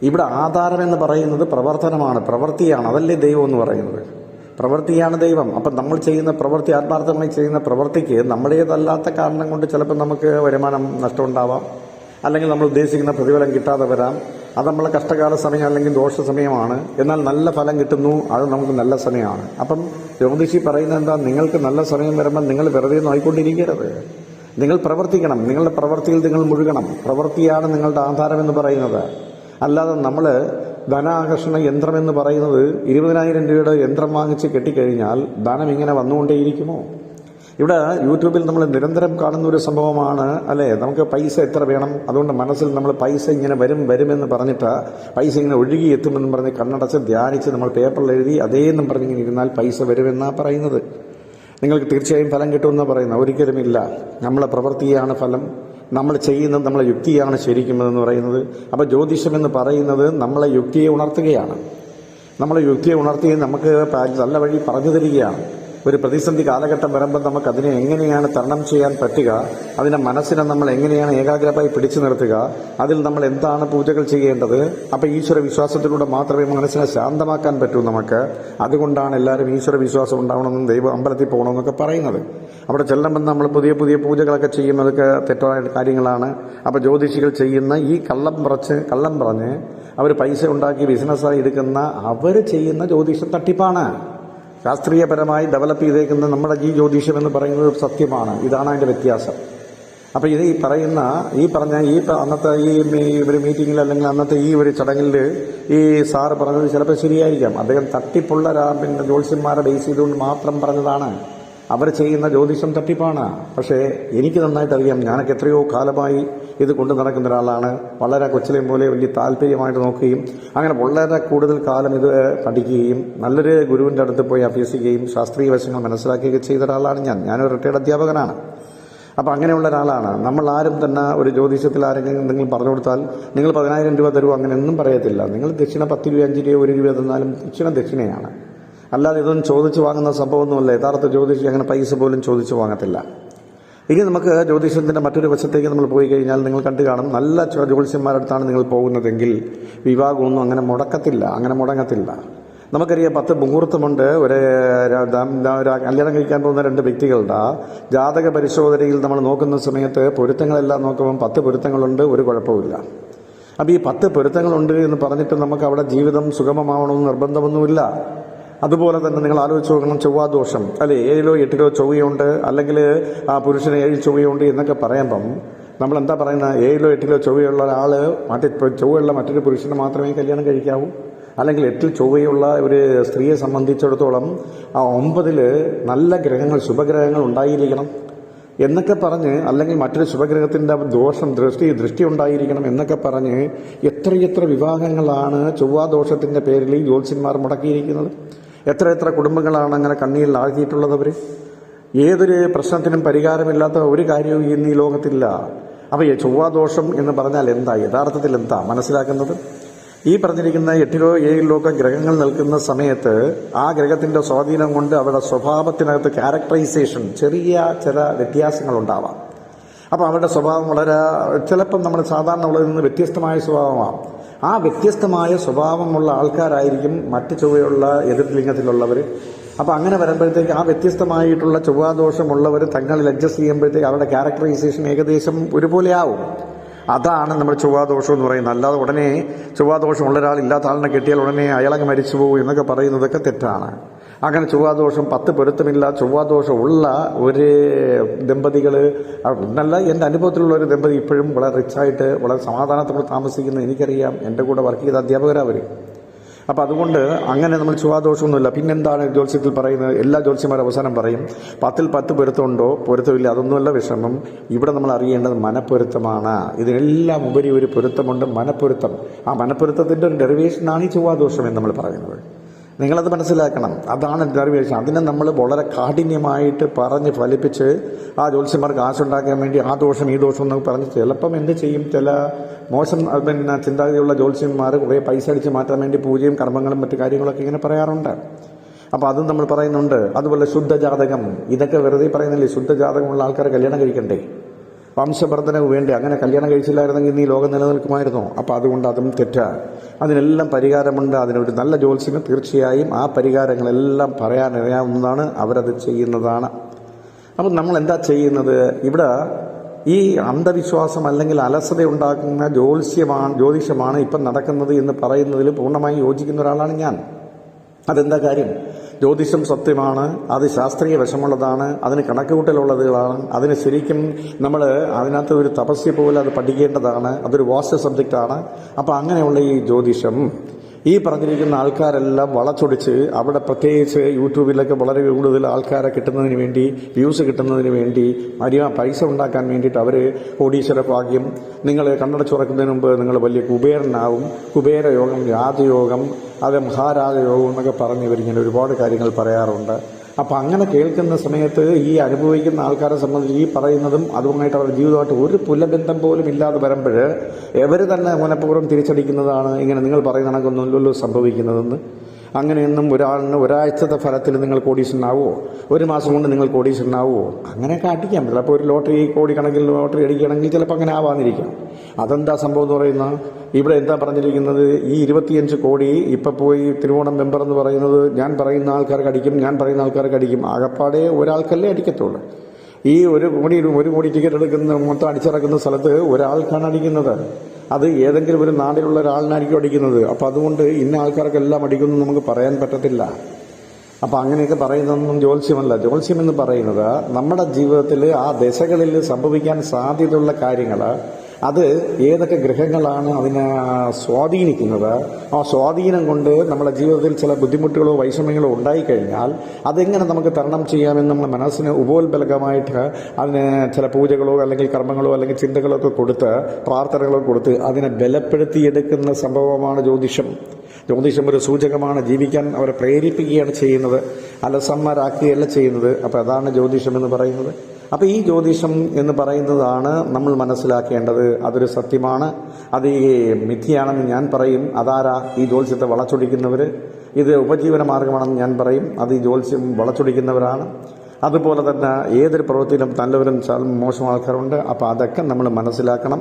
ഇവിടെ ആധാരം എന്ന് പറയുന്നത് പ്രവർത്തനമാണ് പ്രവൃത്തിയാണ്. അതല്ലേ ദൈവം എന്ന് പറയുന്നത്? പ്രവൃത്തിയാണ് ദൈവം. അപ്പം നമ്മൾ ചെയ്യുന്ന പ്രവൃത്തി ആത്മാർത്ഥമായി ചെയ്യുന്ന പ്രവൃത്തിക്ക് നമ്മുടേതല്ലാത്ത കാരണം കൊണ്ട് ചിലപ്പോൾ നമുക്ക് വരുമാനം നഷ്ടമുണ്ടാവാം. അല്ലെങ്കിൽ നമ്മൾ ഉദ്ദേശിക്കുന്ന പ്രതിഫലം കിട്ടാതെ വരാം. അത് നമ്മളെ കഷ്ടകാല സമയം അല്ലെങ്കിൽ ദോഷ സമയമാണ്. എന്നാൽ നല്ല ഫലം കിട്ടുന്നു. അത് നമുക്ക് നല്ല സമയമാണ്. അപ്പം ജ്യോതിഷി പറയുന്നത് എന്താ? നിങ്ങൾക്ക് നല്ല സമയം വരുമ്പോൾ നിങ്ങൾ വെറുതെ നോയിക്കൊണ്ടിരിക്കരുത് നിങ്ങൾ പ്രവർത്തിക്കണം. നിങ്ങളുടെ പ്രവൃത്തിയിൽ നിങ്ങൾ മുഴുകണം. പ്രവൃത്തിയാണ് നിങ്ങളുടെ ആധാരം എന്ന് പറയുന്നത്. അല്ലാതെ നമ്മൾ ധനാകർഷണ യന്ത്രം എന്ന് പറയുന്നത് ഇരുപതിനായിരം രൂപയുടെ യന്ത്രം വാങ്ങിച്ച് കെട്ടിക്കഴിഞ്ഞാൽ ധനം ഇങ്ങനെ വന്നുകൊണ്ടേയിരിക്കുമോ? ഇവിടെ യൂട്യൂബിൽ നമ്മൾ നിരന്തരം കാണുന്ന ഒരു സംഭവമാണ് അല്ലേ? നമുക്ക് പൈസ എത്ര വേണം? അതുകൊണ്ട് മനസ്സിൽ നമ്മൾ പൈസ ഇങ്ങനെ വരും വരുമെന്ന് പറഞ്ഞിട്ട് പൈസ ഇങ്ങനെ ഒഴുകി എത്തുമെന്ന് പറഞ്ഞ് കണ്ണടച്ച് ധ്യാനിച്ച് നമ്മൾ പേപ്പറിൽ എഴുതി അതേന്നും പറഞ്ഞിങ്ങനെ ഇരുന്നാൽ പൈസ വരുമെന്നാണ് പറയുന്നത്. നിങ്ങൾക്ക് തീർച്ചയായും ഫലം കിട്ടുമെന്ന് പറയുന്നത്. ഒരിക്കലുമില്ല നമ്മളെ പ്രവൃത്തിയാണ് ഫലം. നമ്മൾ ചെയ്യുന്നത് നമ്മളെ യുക്തിയാണ് ശരിക്കുമെന്ന് പറയുന്നത്. അപ്പോൾ ജ്യോതിഷം എന്ന് പറയുന്നത് നമ്മളെ യുക്തിയെ ഉണർത്തുകയാണ്. നമ്മളെ യുക്തിയെ ഉണർത്തി നമുക്ക് നല്ല വഴി പറഞ്ഞു തരികയാണ്. ഒരു പ്രതിസന്ധി കാലഘട്ടം വരുമ്പോൾ നമുക്ക് അതിനെ എങ്ങനെയാണ് തരണം ചെയ്യാൻ പറ്റുക അതിനെ മനസ്സിനെ നമ്മൾ എങ്ങനെയാണ് ഏകാഗ്രമായി പിടിച്ചു നിർത്തുക അതിൽ നമ്മൾ എന്താണ് പൂജകൾ ചെയ്യേണ്ടത് അപ്പൊ ഈശ്വര വിശ്വാസത്തിലൂടെ മാത്രമേ മനസ്സിനെ ശാന്തമാക്കാൻ പറ്റൂ നമുക്ക്. അതുകൊണ്ടാണ് എല്ലാവരും ഈശ്വര വിശ്വാസം ഉണ്ടാവണമെന്നും ദൈവം അമ്പലത്തിൽ പോകണമെന്നൊക്കെ പറയുന്നത്. അവിടെ ചെല്ലുമ്പോൾ നമ്മൾ പുതിയ പുതിയ പൂജകളൊക്കെ ചെയ്യുന്നതൊക്കെ തെറ്റായ കാര്യങ്ങളാണ്. അപ്പൊ ജ്യോതിഷികൾ ചെയ്യുന്ന ഈ കള്ളം പറച്ച് കള്ളം പറഞ്ഞ് അവർ പൈസ ഉണ്ടാക്കി ബിസിനസ്സായി എടുക്കുന്ന അവർ ചെയ്യുന്ന ജ്യോതിഷ തട്ടിപ്പാണ്. ശാസ്ത്രീയപരമായി ഡെവലപ്പ് ചെയ്തേക്കുന്ന നമ്മുടെ ഈ ജ്യോതിഷം എന്ന് പറയുന്നത് സത്യമാണ്. ഇതാണ് അതിന്റെ വ്യത്യാസം. അപ്പോൾ ഇത് ഈ പറയുന്ന ഈ പറഞ്ഞ ഈ അന്നത്തെ ഈ ഒരു മീറ്റിംഗിൽ അല്ലെങ്കിൽ അന്നത്തെ ഈ ഒരു ചടങ്ങിൽ ഈ സാറ് പറഞ്ഞത് ചിലപ്പോൾ ശരിയായിരിക്കാം. അദ്ദേഹം തട്ടിപ്പുള്ള പിന്നെ ജ്യോത്സ്യന്മാരെ ബേസ് ചെയ്തുകൊണ്ട് മാത്രം പറഞ്ഞതാണ്. അവർ ചെയ്യുന്ന ജ്യോതിഷം തട്ടിപ്പാണ്. പക്ഷേ എനിക്ക് നന്നായിട്ട് അറിയാം ഞാനൊക്കെ എത്രയോ കാലമായി ഇത് കൊണ്ടു നടക്കുന്ന ഒരാളാണ്. വളരെ കൊച്ചിലേയും പോലെ വലിയ താല്പര്യമായിട്ട് നോക്കുകയും അങ്ങനെ വളരെ കൂടുതൽ കാലം ഇത് പഠിക്കുകയും നല്ലൊരു ഗുരുവിന്റെ അടുത്ത് പോയി അഭ്യസിക്കുകയും ശാസ്ത്രീയ വശങ്ങൾ മനസ്സിലാക്കുകയൊക്കെ ചെയ്ത ഒരാളാണ് ഞാൻ. ഞാനൊരു റിട്ടയർഡ് അധ്യാപകനാണ്. അപ്പം അങ്ങനെയുള്ള ഒരാളാണ്. നമ്മൾ ആരും തന്നെ ഒരു ജ്യോതിഷത്തിൽ ആരെങ്കിലും എന്തെങ്കിലും പറഞ്ഞു കൊടുത്താൽ നിങ്ങൾ പതിനായിരം രൂപ തരുമോ അങ്ങനെ ഒന്നും പറയത്തില്ല. നിങ്ങൾ ദക്ഷിണ പത്ത് രൂപ അഞ്ച് രൂപ ഒരു രൂപ തന്നാലും ദക്ഷിണ ദക്ഷിണയാണ്. അല്ലാതെ ഇതൊന്നും ചോദിച്ചു വാങ്ങുന്ന സംഭവമൊന്നുമല്ല. യഥാർത്ഥ ജ്യോതിഷി അങ്ങനെ പൈസ പോലും ചോദിച്ചു വാങ്ങത്തില്ല. ഇനി നമുക്ക് ജ്യോതിഷത്തിന്റെ മറ്റൊരു വശത്തേക്ക് നമ്മൾ പോയി കഴിഞ്ഞാൽ നിങ്ങൾ കണ്ടു കാണും നല്ല അടുത്താണ് നിങ്ങൾ പോകുന്നതെങ്കിൽ വിവാഹമൊന്നും അങ്ങനെ മുടക്കത്തില്ല അങ്ങനെ മുടങ്ങത്തില്ല. നമുക്കറിയാം പത്ത് മുഹൂർത്തമുണ്ട്. ഒരു കല്യാണം കഴിക്കാൻ പോകുന്ന രണ്ട് വ്യക്തികളുടെ ജാതക പരിശോധനയിൽ നമ്മൾ നോക്കുന്ന സമയത്ത് പൊരുത്തങ്ങളെല്ലാം നോക്കുമ്പോൾ പത്ത് പൊരുത്തങ്ങളുണ്ട് ഒരു കുഴപ്പമില്ല അപ്പോൾ ഈ പത്ത് പൊരുത്തങ്ങളുണ്ട് എന്ന് പറഞ്ഞിട്ട് നമുക്ക് അവിടെ ജീവിതം സുഗമമാവണമെന്ന് നിർബന്ധമൊന്നുമില്ല. അതുപോലെ തന്നെ നിങ്ങൾ ആലോചിച്ച് നോക്കണം ചൊവ്വാദോഷം അല്ലെ? ഏഴിലോ എട്ടിലോ ചൊവ്വയുണ്ട് അല്ലെങ്കിൽ ആ പുരുഷന് ഏഴിൽ ചൊവ്വയുണ്ട് എന്നൊക്കെ പറയുമ്പം നമ്മൾ എന്താ പറയുന്നത് ഏഴിലോ എട്ടിലോ ചൊവ്വയുള്ള ഒരാൾ മറ്റേ ചൊവ്വയുള്ള മറ്റൊരു പുരുഷനെ മാത്രമേ കല്യാണം കഴിക്കാവൂ? അല്ലെങ്കിൽ എട്ടിൽ ചൊവ്വയുള്ള ഒരു സ്ത്രീയെ സംബന്ധിച്ചിടത്തോളം ആ ഒമ്പതിൽ നല്ല ഗ്രഹങ്ങൾ ശുഭഗ്രഹങ്ങൾ ഉണ്ടായിരിക്കണം. എന്നൊക്കെ പറഞ്ഞ് അല്ലെങ്കിൽ മറ്റൊരു ശുഭഗ്രഹത്തിന്റെ ദോഷം ദൃഷ്ടി ദൃഷ്ടി ഉണ്ടായിരിക്കണം എന്നൊക്കെ പറഞ്ഞ് എത്രയെത്ര വിവാഹങ്ങളാണ് ചൊവ്വാദോഷത്തിന്റെ പേരിൽ ഈ ജ്യോത്സ്യന്മാർ മുടക്കിയിരിക്കുന്നത്? എത്ര എത്ര കുടുംബങ്ങളാണ് അങ്ങനെ കണ്ണീരിൽ ആഴ്ത്തിയിട്ടുള്ളത് ഏതൊരു പ്രശ്നത്തിനും പരിഹാരമില്ലാത്ത ഒരു കാര്യവും ഇന്ന് ഈ ലോകത്തില്ല. അപ്പോൾ ഈ ചൊവ്വാദോഷം എന്ന് പറഞ്ഞാൽ എന്താ? യഥാർത്ഥത്തിൽ എന്താ മനസ്സിലാക്കുന്നത്? ഈ പറഞ്ഞിരിക്കുന്ന എട്ടിലോ ഏഴിലോ ഒക്കെ ഗ്രഹങ്ങൾ നിൽക്കുന്ന സമയത്ത് ആ ഗ്രഹത്തിന്റെ സ്വാധീനം കൊണ്ട് അവരുടെ സ്വഭാവത്തിനകത്ത് ക്യാരക്ടറൈസേഷൻ ചെറിയ ചില വ്യത്യാസങ്ങൾ ഉണ്ടാവാം. അപ്പോൾ അവരുടെ സ്വഭാവം വളരെ ചിലപ്പം നമ്മൾ സാധാരണ ഉള്ളതിൽ നിന്ന് വ്യത്യസ്തമായ സ്വഭാവമാണ് ആ വ്യത്യസ്തമായ സ്വഭാവമുള്ള ആൾക്കാരായിരിക്കും മറ്റ് ചൊവ്വയുള്ള എതിർലിംഗത്തിലുള്ളവർ അപ്പോൾ അങ്ങനെ വരുമ്പോഴത്തേക്ക് ആ വ്യത്യസ്തമായിട്ടുള്ള ചൊവ്വാദോഷമുള്ളവർ തങ്ങളിൽ അഡ്ജസ്റ്റ് ചെയ്യുമ്പോഴത്തേക്ക് അവരുടെ ക്യാരക്ടറൈസേഷൻ ഏകദേശം ഒരുപോലെ ആവും അതാണ് നമ്മൾ ചൊവ്വാദോഷം എന്ന് പറയുന്നത്. അല്ലാതെ ഉടനെ ചൊവ്വാദോഷമുള്ള ഒരാൾ ഇല്ലാത്ത ആളിനെ കെട്ടിയാൽ ഉടനെ അയാളങ്ങ് മരിച്ചു പോകും എന്നൊക്കെ പറയുന്നതൊക്കെ തെറ്റാണ്. അങ്ങനെ ചൊവ്വാദോഷം പത്ത് പൊരുത്തമില്ല ചൊവ്വാദോഷം ഉള്ള ഒരു ദമ്പതികൾ നല്ല എന്റെ അനുഭവത്തിലുള്ള ഒരു ദമ്പതി ഇപ്പോഴും വളരെ റിച്ചായിട്ട് വളരെ സമാധാനത്തോടെ താമസിക്കുന്നത് എനിക്കറിയാം. എന്റെ കൂടെ വർക്ക് ചെയ്ത അധ്യാപകരാണ് അവർ അപ്പം അതുകൊണ്ട് അങ്ങനെ നമ്മൾ ചുവാദോഷമൊന്നുമില്ല. പിന്നെന്താണ് ജ്യോത്സ്യത്തിൽ പറയുന്നത്? എല്ലാ ജ്യോത്സ്യന്മാരും അവസാനം പറയും പത്തിൽ പത്ത് പൊരുത്തമുണ്ടോ? പൊരുത്തമില്ല. അതൊന്നുമല്ല വിഷമം. ഇവിടെ നമ്മൾ അറിയേണ്ടത് മനപ്പൊരുത്തമാണ്. ഇതിനെല്ലാം ഉപരി ഒരു പൊരുത്തമുണ്ട്. മനപ്പൊരുത്തം. ആ മനപ്പൊരുത്തത്തിന്റെ ഒരു ഡെറിവേഷനാണ് ഈ ചൊവ്വാദോഷം എന്ന് നമ്മൾ പറയുന്നത്. നിങ്ങളത് മനസ്സിലാക്കണം. അതാണ് ഡെറിവേഷൻ അതിനെ നമ്മൾ വളരെ കാഠിന്യമായിട്ട് പറഞ്ഞ് ഫലിപ്പിച്ച് ആ ജ്യോത്സ്യന്മാർക്ക് കാശുണ്ടാക്കാൻ വേണ്ടി ആ ദോഷം ഈ ദോഷം എന്നൊക്കെ പറഞ്ഞ് ചിലപ്പം എന്ത് ചെയ്യും? ചില മോശം പിന്നെ ചിന്താഗതിയുള്ള ജ്യോത്സ്യന്മാർ കുറേ പൈസ അടിച്ച് മാറ്റാൻ വേണ്ടി പൂജയും കർമ്മങ്ങളും മറ്റു കാര്യങ്ങളൊക്കെ ഇങ്ങനെ പറയാറുണ്ട്. അപ്പോൾ അതും നമ്മൾ പറയുന്നുണ്ട്. അതുപോലെ ശുദ്ധജാതകം. ഇതൊക്കെ വെറുതെ പറയുന്നില്ലേ? ശുദ്ധജാതകമുള്ള ആൾക്കാരെ കല്യാണം കഴിക്കണ്ടേ? വംശവർദ്ധനവ് വേണ്ടി? അങ്ങനെ കല്യാണം കഴിച്ചില്ലായിരുന്നെങ്കിൽ ഈ ലോകം നിലനിൽക്കുമായിരുന്നോ? അപ്പോൾ അതുകൊണ്ട് അതും തെറ്റാണ്. അതിനെല്ലാം പരിഹാരമുണ്ട്. അതിനൊരു നല്ല ജ്യോത്സ്യന് തീർച്ചയായും ആ പരിഹാരങ്ങളെല്ലാം പറയാനറിയാവുന്നതാണ്. അവരത് ചെയ്യുന്നതാണ്. അപ്പം നമ്മൾ എന്താ ചെയ്യുന്നത്? ഇവിടെ ഈ അന്ധവിശ്വാസം അല്ലെങ്കിൽ അലസത ഉണ്ടാക്കുന്ന ജ്യോത്സ്യമാണ് ജ്യോതിഷമാണ് ഇപ്പം നടക്കുന്നത് എന്ന് പറയുന്നതിൽ പൂർണമായും യോജിക്കുന്ന ഒരാളാണ് ഞാൻ. അതെന്താ കാര്യം? ജ്യോതിഷം സത്യമാണ് അത് ശാസ്ത്രീയ വശമുള്ളതാണ് അതിന് കണക്കുകൂട്ടലുള്ളതുകളാണ് അതിന് ശരിക്കും നമ്മൾ അതിനകത്ത് ഒരു തപസ്യ പോലെ അത് പഠിക്കേണ്ടതാണ് അതൊരു വാസ്തു സബ്ജക്റ്റാണ്. അപ്പം അങ്ങനെയുള്ള ഈ ജ്യോതിഷം ഈ പറഞ്ഞിരിക്കുന്ന ആൾക്കാരെല്ലാം വളച്ചൊടിച്ച് അവിടെ പ്രത്യേകിച്ച് യൂട്യൂബിലൊക്കെ വളരെ കൂടുതൽ ആൾക്കാരെ കിട്ടുന്നതിന് വേണ്ടി വ്യൂസ് കിട്ടുന്നതിന് വേണ്ടി മര്യാ പൈസ ഉണ്ടാക്കാൻ വേണ്ടിയിട്ട് അവർ കോടീശ്വര ഭാഗ്യം നിങ്ങൾ കണ്ണടച്ചുറക്കുന്നതിന് മുമ്പ് നിങ്ങൾ വലിയ കുബേരനാവും. കുബേരയോഗം രാജയോഗം അത് മഹാരാജയോഗം എന്നൊക്കെ പറഞ്ഞ് ഇവരിങ്ങനെ ഒരുപാട് കാര്യങ്ങൾ പറയാറുണ്ട്. അപ്പം അങ്ങനെ കേൾക്കുന്ന സമയത്ത് ഈ അനുഭവിക്കുന്ന ആൾക്കാരെ സംബന്ധിച്ച് ഈ പറയുന്നതും അതുമായിട്ട് അവരുടെ ജീവിതമായിട്ട് ഒരു പുലബന്ധം പോലും ഇല്ലാതെ വരുമ്പോൾ എവർ തന്നെ മനഃപൂർവം തിരിച്ചടിക്കുന്നതാണ് ഇങ്ങനെ നിങ്ങൾ പറയുന്ന കണക്കൊന്നുമല്ലല്ലോ സംഭവിക്കുന്നതെന്ന്? അങ്ങനെയൊന്നും ഒരാളിന് ഒരാഴ്ചത്തെ ഫലത്തിൽ നിങ്ങൾ കോടീശ്വരനാവോ ഒരു മാസം കൊണ്ട് നിങ്ങൾ കോടീശ്വരനാവോ അങ്ങനെ കാട്ടിക്കാൻ പറ്റില്ല. അപ്പോൾ ഒരു ലോട്ടറി കോടിക്കണക്കിൽ ലോട്ടറി അടിക്കുകയാണെങ്കിൽ ചിലപ്പോൾ അങ്ങനെ ആവാതിരിക്കാം. അതെന്താ സംഭവം എന്ന് പറയുന്നത് ഇവിടെ എന്താ പറഞ്ഞിരിക്കുന്നത്? ഈ ഇരുപത്തിയഞ്ച് കോടി ഇപ്പം പോയി തിരുവോണം മെമ്പർ എന്ന് പറയുന്നത് ഞാൻ പറയുന്ന ആൾക്കാർക്ക് അടിക്കും ഞാൻ പറയുന്ന ആൾക്കാർക്ക് അടിക്കും. ആകപ്പാടെ ഒരാൾക്കല്ലേ അടിക്കത്തുള്ളൂ. ഈ ഒരു കോടി ഒരു കോടി ടിക്കറ്റ് എടുക്കുന്ന മൊത്തം അടിച്ചിറക്കുന്ന സ്ഥലത്ത് ഒരാൾക്കാണ് അടിക്കുന്നത്. അത് ഏതെങ്കിലും ഒരു നാടിലുള്ള ഒരാളിനായിരിക്കും അടിക്കുന്നത്. അപ്പോൾ അതുകൊണ്ട് ഇന്ന ആൾക്കാർക്കെല്ലാം അടിക്കുന്നു നമുക്ക് പറയാൻ പറ്റത്തില്ല. അപ്പോൾ അങ്ങനെയൊക്കെ പറയുന്നതൊന്നും ജ്യോത്സ്യമല്ല. ജ്യോത്സ്യം എന്ന് പറയുന്നത് നമ്മുടെ ജീവിതത്തിൽ ആ ദശകളിൽ സംഭവിക്കാൻ സാധ്യതയുള്ള കാര്യങ്ങൾ അത് ഏതൊക്കെ ഗ്രഹങ്ങളാണ് അതിനെ സ്വാധീനിക്കുന്നത്? ആ സ്വാധീനം കൊണ്ട് നമ്മുടെ ജീവിതത്തിൽ ചില ബുദ്ധിമുട്ടുകളോ വൈഷമ്യങ്ങളോ ഉണ്ടായിക്കഴിഞ്ഞാൽ അതെങ്ങനെ നമുക്ക് തരണം ചെയ്യാമെന്ന് നമ്മുടെ മനസ്സിന് ഉപോത്ബലകമായിട്ട് അതിന് ചില പൂജകളോ അല്ലെങ്കിൽ കർമ്മങ്ങളോ അല്ലെങ്കിൽ ചിന്തകളോ ഒക്കെ കൊടുത്ത് പ്രാർത്ഥനകളോ കൊടുത്ത് അതിനെ ബലപ്പെടുത്തിയെടുക്കുന്ന സംഭവമാണ് ജ്യോതിഷം. ജ്യോതിഷം ഒരു സൂചകമാണ്. ജീവിക്കാൻ അവരെ പ്രേരിപ്പിക്കുകയാണ് ചെയ്യുന്നത്. അലസന്മാരാക്കുകയല്ല ചെയ്യുന്നത്. അപ്പോൾ അതാണ് ജ്യോതിഷം എന്ന് പറയുന്നത്. അപ്പോൾ ഈ ജ്യോതിഷം എന്ന് പറയുന്നതാണ് നമ്മൾ മനസ്സിലാക്കേണ്ടത്. അതൊരു സത്യമാണ്. അത് ഈ മിഥ്യയാണെന്ന് ഞാൻ പറയും. അതാരാ ഈ ജ്യോത്സ്യത്തെ വളച്ചൊടിക്കുന്നവർ ഇത് ഉപജീവന മാർഗമാണെന്ന് ഞാൻ പറയും. അത് ഈ ജ്യോത്സ്യം വളച്ചൊടിക്കുന്നവരാണ്. അതുപോലെ തന്നെ ഏതൊരു പ്രവൃത്തിയിലും നല്ലവരും മോശം ആൾക്കാരുണ്ട്. അപ്പോൾ അതൊക്കെ നമ്മൾ മനസ്സിലാക്കണം.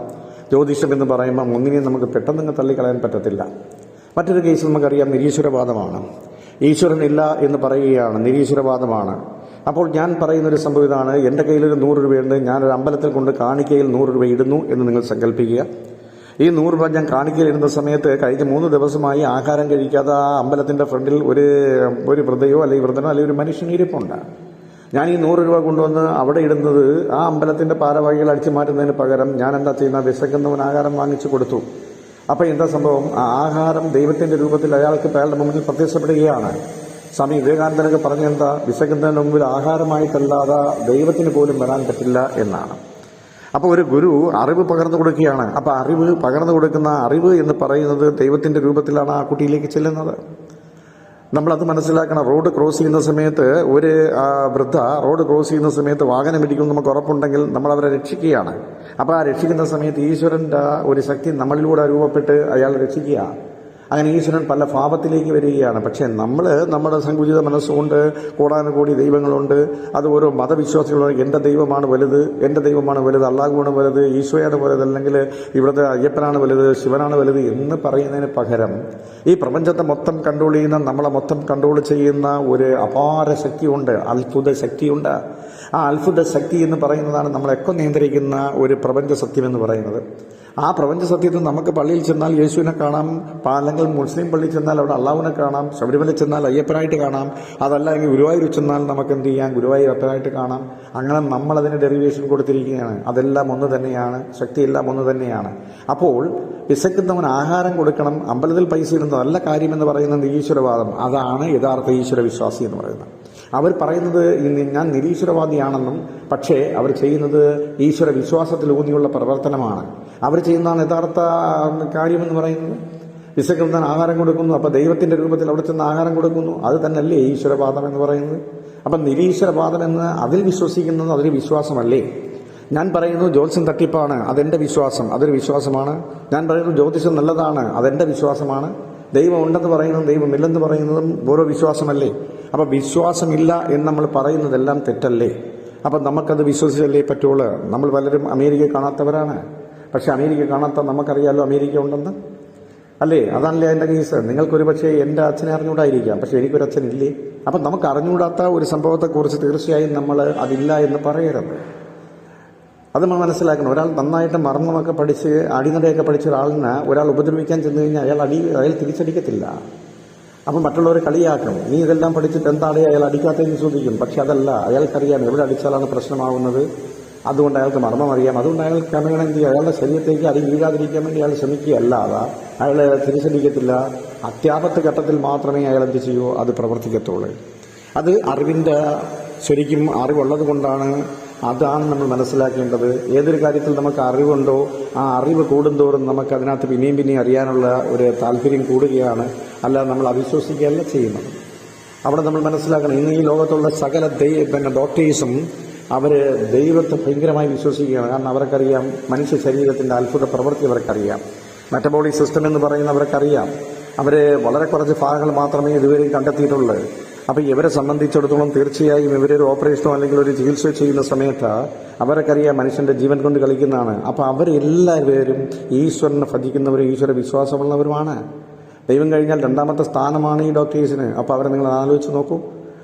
ജ്യോതിഷം എന്ന് പറയുമ്പോൾ ഒന്നിനെയും നമുക്ക് പെട്ടെന്ന് തള്ളിക്കളയാൻ പറ്റത്തില്ല. മറ്റൊരു കേസ് നമുക്കറിയാം നിരീശ്വരവാദമാണ്. ഈശ്വരനില്ല എന്ന് പറയുകയാണ്. നിരീശ്വരവാദമാണ്. അപ്പോൾ ഞാൻ പറയുന്ന ഒരു സംഭവം ഇതാണ്. എന്റെ കയ്യിൽ ഒരു നൂറ് രൂപയുണ്ട്. ഞാനൊരു അമ്പലത്തിൽ കൊണ്ട് കാണിക്കയിൽ നൂറ് രൂപ ഇടുന്നു എന്ന് നിങ്ങൾ സങ്കല്പിക്കുക. ഈ നൂറ് രൂപ ഞാൻ കാണിക്കയിൽ ഇടുന്ന സമയത്ത് കഴിഞ്ഞ മൂന്ന് ദിവസമായി ആഹാരം കഴിക്കാതെ ആ അമ്പലത്തിന്റെ ഫ്രണ്ടിൽ ഒരു ഒരു വൃതയോ അല്ലെങ്കിൽ വൃതനോ അല്ലെങ്കിൽ ഒരു മനുഷ്യൻ ഇരിപ്പുണ്ട്. ഞാൻ ഈ നൂറ് രൂപ കൊണ്ടുവന്ന് അവിടെ ഇടുന്നത് ആ അമ്പലത്തിന്റെ പാരവാഹികൾ അടിച്ചു മാറ്റുന്നതിന് പകരം ഞാൻ എന്താ ചെയ്യുന്ന വിശക്കുന്നവൻ ആഹാരം വാങ്ങിച്ചു കൊടുത്തു. അപ്പോൾ എന്താ സംഭവം? ആ ആഹാരം ദൈവത്തിന്റെ രൂപത്തിൽ അയാൾക്ക് അയാളുടെ മുമ്പിൽ പ്രത്യക്ഷപ്പെടുകയാണ്. സ്വാമി വിവേകാനന്ദനൊക്കെ പറഞ്ഞെന്താ? വിശക്കുന്നതിന് മുമ്പിൽ ആഹാരമായിട്ടല്ലാതെ ദൈവത്തിന് പോലും വരാൻ പറ്റില്ല എന്നാണ്. അപ്പോൾ ഒരു ഗുരു അറിവ് പകർന്നു കൊടുക്കുകയാണ്. അപ്പോൾ അറിവ് പകർന്നു കൊടുക്കുന്ന അറിവ് എന്ന് പറയുന്നത് ദൈവത്തിന്റെ രൂപത്തിലാണ് ആ കുട്ടിയിലേക്ക് ചെല്ലുന്നത്. നമ്മളത് മനസ്സിലാക്കണം. റോഡ് ക്രോസ് ചെയ്യുന്ന സമയത്ത് ഒരു വൃദ്ധ റോഡ് ക്രോസ് ചെയ്യുന്ന സമയത്ത് വാഹനം ഇടിക്കും നമുക്ക് ഉറപ്പുണ്ടെങ്കിൽ നമ്മൾ അവരെ രക്ഷിക്കുകയാണ്. അപ്പോൾ ആ രക്ഷിക്കുന്ന സമയത്ത് ഈശ്വരന്റെ ഒരു ശക്തി നമ്മളിലൂടെ രൂപപ്പെട്ട് അയാൾ രക്ഷിക്കുക. അങ്ങനെ ഈശ്വരൻ പല ഭാവത്തിലേക്ക് വരികയാണ്. പക്ഷേ നമ്മൾ നമ്മുടെ സങ്കുചിത മനസ്സുകൊണ്ട് കോടാനുകോടി ദൈവങ്ങളുണ്ട്. അത് ഓരോ മതവിശ്വാസികളുണ്ട് എന്റെ ദൈവമാണ് വലുത് എന്റെ ദൈവമാണ് വലുത് അള്ളാഹുവാണ് വലുത് ഈശോയാണ് വലുത് അല്ലെങ്കിൽ ഇവിടുത്തെ അയ്യപ്പനാണ് വലുത് ശിവനാണ് വലുത് എന്ന് പറയുന്നതിന് പകരം ഈ പ്രപഞ്ചത്തെ മൊത്തം കൺട്രോൾ ചെയ്യുന്ന നമ്മളെ മൊത്തം കൺട്രോൾ ചെയ്യുന്ന ഒരു അപാര ശക്തിയുണ്ട്. അത്ഭുത ശക്തിയുണ്ട്. ആ അത്ഭുത ശക്തി എന്ന് പറയുന്നതാണ് നമ്മളെയൊക്കെ നിയന്ത്രിക്കുന്ന ഒരു പ്രപഞ്ച സത്യം എന്ന് പറയുന്നത്. ആ പ്രപഞ്ച സത്യത്തിൽ നമുക്ക് പള്ളിയിൽ ചെന്നാൽ യേശുവിനെ കാണാം അല്ലെങ്കിൽ മുസ്ലിം പള്ളിയിൽ ചെന്നാൽ അവിടെ അള്ളാഹുവിനെ കാണാം ശബരിമല ചെന്നാൽ അയ്യപ്പനായിട്ട് കാണാം അതല്ല എങ്കിൽ ഗുരുവായൂർ ചെന്നാൽ നമുക്ക് എന്ത് ചെയ്യാം? ഗുരുവായൂരപ്പനായിട്ട് കാണാം. അങ്ങനെ നമ്മൾ അതിന് ഡെറിവേഷൻ കൊടുത്തിരിക്കുകയാണ്. അതെല്ലാം ഒന്ന് തന്നെയാണ്. ശക്തിയെല്ലാം ഒന്ന് തന്നെയാണ്. അപ്പോൾ വിശക്കുന്നവൻ ആഹാരം കൊടുക്കണം. അമ്പലത്തിൽ പൈസ ഇടുന്നത് നല്ല കാര്യമെന്ന് പറയുന്ന ഈശ്വരവാദം. അതാണ് യഥാർത്ഥ ഈശ്വര വിശ്വാസി എന്ന് പറയുന്നത്. അവർ പറയുന്നത് ഞാൻ നിരീശ്വരവാദിയാണെന്നും പക്ഷേ അവർ ചെയ്യുന്നത് ഈശ്വര വിശ്വാസത്തിൽ ഊന്നിയുള്ള പ്രവർത്തനമാണ്. അവർ ചെയ്യുന്നതാണ് യഥാർത്ഥ കാര്യമെന്ന് പറയുന്നത്. വിശക്കുന്നവൻ ആഹാരം കൊടുക്കുന്നു അപ്പോൾ ദൈവത്തിന്റെ രൂപത്തിൽ അവിടെ ചെന്ന് ആഹാരം കൊടുക്കുന്നു. അത് തന്നെയല്ലേ ഈശ്വരവാദം എന്ന് പറയുന്നത്? അപ്പം നിരീശ്വരവാദം എന്ന് അതിൽ വിശ്വസിക്കുന്നത് അതൊരു വിശ്വാസമല്ലേ? ഞാൻ പറയുന്നു ജ്യോത്സ്യം തട്ടിപ്പാണ് അതെന്റെ വിശ്വാസം അതൊരു വിശ്വാസമാണ്. ഞാൻ പറയുന്നു ജ്യോതിഷം നല്ലതാണ് അതെന്റെ വിശ്വാസമാണ്. ദൈവം ഉണ്ടെന്ന് പറയുന്നതും ദൈവമില്ലെന്ന് പറയുന്നതും ഓരോ വിശ്വാസമല്ലേ? അപ്പം വിശ്വാസമില്ല എന്ന് നമ്മൾ പറയുന്നതെല്ലാം തെറ്റല്ലേ? അപ്പം നമുക്കത് വിശ്വസിച്ചല്ലേ പറ്റുള്ളൂ? നമ്മൾ പലരും അമേരിക്കയിൽ കാണാത്തവരാണ്. പക്ഷെ അമേരിക്ക കാണാത്ത നമുക്കറിയാലോ അമേരിക്ക ഉണ്ടെന്ന്? അല്ലേ? അതാണല്ലേ എന്റെ കേസ് നിങ്ങൾക്കൊരു പക്ഷേ എന്റെ അച്ഛനെ അറിഞ്ഞുകൂടായിരിക്കാം. പക്ഷെ എനിക്കൊരു അച്ഛൻ ഇല്ലേ അപ്പം നമുക്ക് അറിഞ്ഞുകൂടാത്ത ഒരു സംഭവത്തെക്കുറിച്ച് തീർച്ചയായും നമ്മൾ അതില്ല എന്ന് പറയരുത്. അത് നമ്മൾ മനസ്സിലാക്കണം. ഒരാൾ നന്നായിട്ട് മർമ്മമൊക്കെ പഠിച്ച് അടിനടയൊക്കെ പഠിച്ച ഒരാളിനെ ഒരാൾ ഉപദ്രവിക്കാൻ ചെന്ന് കഴിഞ്ഞാൽ അയാൾ അടി അയാൾ തിരിച്ചടിക്കത്തില്ല. അപ്പം മറ്റുള്ളവർ കളിയാക്കും നീ ഇതെല്ലാം പഠിച്ചിട്ട് എന്താണ് അയാൾ അടിക്കാത്തതെന്ന് ചോദിക്കും. പക്ഷെ അതല്ല അയാൾക്കറിയാം എവിടെ അടിച്ചാലാണ് പ്രശ്നമാവുന്നത്. അതുകൊണ്ട് അയാൾക്ക് മർമ്മം അറിയാം. അതുകൊണ്ട് അയാൾ ക്രമേണ എന്ത് ചെയ്യുക അയാളുടെ ശരീരത്തേക്ക് അത് വീഴാതിരിക്കാൻ വേണ്ടി അയാൾ ശ്രമിക്കുകയല്ലാതെ അയാൾ തിരിച്ചടിക്കത്തില്ല. അത്യാപത്ത് ഘട്ടത്തിൽ മാത്രമേ അയാൾ എന്ത് ചെയ്യൂ? അത് പ്രവർത്തിക്കത്തുള്ളൂ. അത് അറിവിന്റെ ശരിക്കും അറിവുള്ളത് കൊണ്ടാണ് അതാണ് നമ്മൾ മനസ്സിലാക്കേണ്ടത്. ഏതൊരു കാര്യത്തിൽ നമുക്ക് അറിവുണ്ടോ ആ അറിവ് കൂടുന്തോറും നമുക്ക് അതിനകത്ത് പിന്നെയും പിന്നെയും അറിയാനുള്ള ഒരു താല്പര്യം കൂടുകയാണ്. അല്ല നമ്മൾ അവിശ്വസിക്കുകയല്ല ചെയ്യുന്നത്. അവിടെ നമ്മൾ മനസ്സിലാക്കണം ഇന്ന് ഈ ലോകത്തുള്ള സകല ദൈ പിന്നെ ഡോക്ടേഴ്സും അവർ ദൈവത്തെ ഭയങ്കരമായി വിശ്വസിക്കുകയാണ്. കാരണം അവർക്കറിയാം മനുഷ്യ ശരീരത്തിന്റെ അത്ഭുത പ്രവൃത്തി അവർക്കറിയാം. മെറ്റബോളിക് സിസ്റ്റം എന്ന് പറയുന്ന അവർക്കറിയാം. അവർ വളരെ കുറച്ച് ഭാഗങ്ങൾ മാത്രമേ ഇതുവരെയും കണ്ടെത്തിയിട്ടുള്ളൂ. അപ്പോൾ ഇവരെ സംബന്ധിച്ചിടത്തോളം തീർച്ചയായും ഇവരൊരു ഓപ്പറേഷനോ അല്ലെങ്കിൽ ഒരു ചികിത്സ ചെയ്യുന്ന സമയത്ത് അവരൊക്കറിയാം മനുഷ്യന്റെ ജീവൻ കൊണ്ട് കളിക്കുന്നതാണ്. അപ്പോൾ അവരെല്ലാവരും ഈശ്വരനെ ഭജിക്കുന്നവരും ഈശ്വര വിശ്വാസമുള്ളവരുമാണ്. ദൈവം കഴിഞ്ഞാൽ രണ്ടാമത്തെ സ്ഥാനമാണ് ഈ ഡോക്ടേഴ്സിന് അപ്പോൾ അവരെ നിങ്ങൾ ആലോചിച്ച് നോക്കൂ.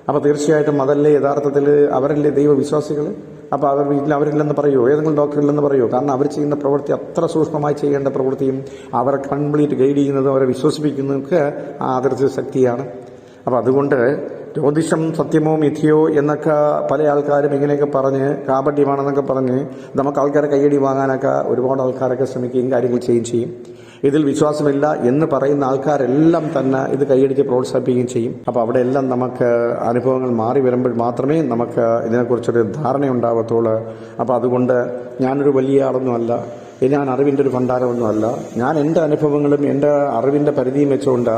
അപ്പോൾ തീർച്ചയായിട്ടും അതല്ലേ യഥാർത്ഥത്തിൽ അവരല്ലേ ദൈവവിശ്വാസികൾ? അപ്പോൾ അവർ വീട്ടിൽ അവരില്ലെന്ന് പറയുമോ ഏതെങ്കിലും ഡോക്ടറില്ലെന്ന് പറയുമോ കാരണം അവർ ചെയ്യുന്ന പ്രവൃത്തി അത്ര സൂക്ഷ്മമായി ചെയ്യേണ്ട പ്രവൃത്തിയും അവരെ കംപ്ലീറ്റ് ഗൈഡ് ചെയ്യുന്നതും അവരെ വിശ്വസിപ്പിക്കുന്നതൊക്കെ ആ അതിർത്തി ശക്തിയാണ്. അപ്പോൾ അതുകൊണ്ട് ജ്യോതിഷം സത്യമോ മിഥിയോ എന്നൊക്കെ പല ആൾക്കാരും ഇങ്ങനെയൊക്കെ പറഞ്ഞ് കാപട്യമാണെന്നൊക്കെ പറഞ്ഞ് നമുക്ക് ആൾക്കാരെ കയ്യടി വാങ്ങാനൊക്കെ ഒരുപാട് ആൾക്കാരൊക്കെ ശ്രമിക്കുകയും കാര്യങ്ങൾ ചെയ്യുകയും ചെയ്യും. ഇതിൽ വിശ്വാസമില്ല എന്ന് പറയുന്ന ആൾക്കാരെല്ലാം തന്നെ ഇത് കൈയടിച്ച് പ്രോത്സാഹിപ്പിക്കുകയും ചെയ്യും. അപ്പോൾ അവിടെ എല്ലാം നമുക്ക് അനുഭവങ്ങൾ മാറി വരുമ്പോൾ മാത്രമേ നമുക്ക് ഇതിനെക്കുറിച്ചൊരു ധാരണ ഉണ്ടാകത്തുള്ളൂ അപ്പോൾ അതുകൊണ്ട് ഞാനൊരു വലിയ ആളൊന്നുമല്ല ഞാൻ അറിവിന്റെ ഒരു ഭണ്ഡാരമൊന്നുമല്ല. ഞാൻ എന്റെ അനുഭവങ്ങളും എന്റെ അറിവിന്റെ പരിധിയും വെച്ചുകൊണ്ട്